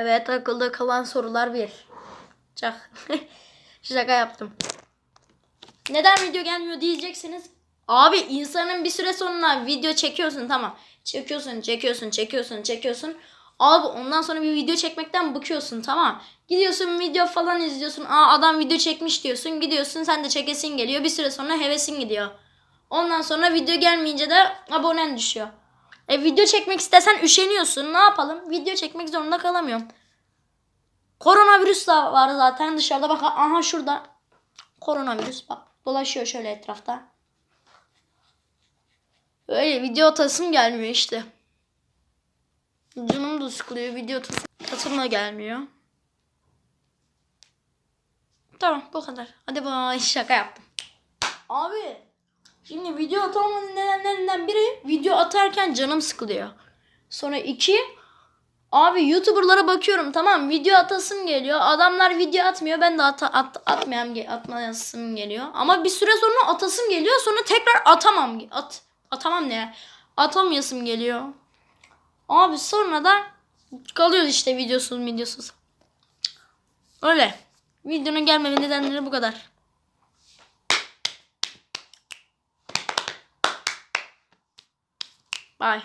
Evet akılda kalan sorular bir. Çak. Şaka yaptım. Neden video gelmiyor diyeceksiniz. Abi insanın bir süre sonra video çekiyorsun tamam. Çekiyorsun, çekiyorsun, çekiyorsun, çekiyorsun. Abi ondan sonra bir video çekmekten bıkıyorsun tamam. Gidiyorsun video falan izliyorsun. Aa adam video çekmiş diyorsun. Gidiyorsun sen de çekesin geliyor. Bir süre sonra hevesin gidiyor. Ondan sonra video gelmeyince de abonen düşüyor. E video çekmek istesen üşeniyorsun. Ne yapalım? Video çekmek zorunda kalamıyorum. Koronavirüs de var zaten dışarıda. Bak aha şurada. Koronavirüs bak. Dolaşıyor şöyle etrafta. Öyle video atasım gelmiyor işte. Canım da sıkılıyor. Video atasım, da gelmiyor. Tamam bu kadar. Hadi bay şaka yaptım. Abi şimdi video atamamın nedenlerinden biri video atarken canım sıkılıyor. Sonra iki Abi YouTuber'lara bakıyorum tamam video atasım geliyor. Adamlar video atmıyor. Ben de ata, at, atmayam atmayasım geliyor. Ama bir süre sonra atasım geliyor. Sonra tekrar atamam. At, atamam ne? Atamayasım geliyor. Abi sonra da kalıyoruz işte videosuz videosuz. Öyle. Videonun gelmeme nedenleri bu kadar. Bye.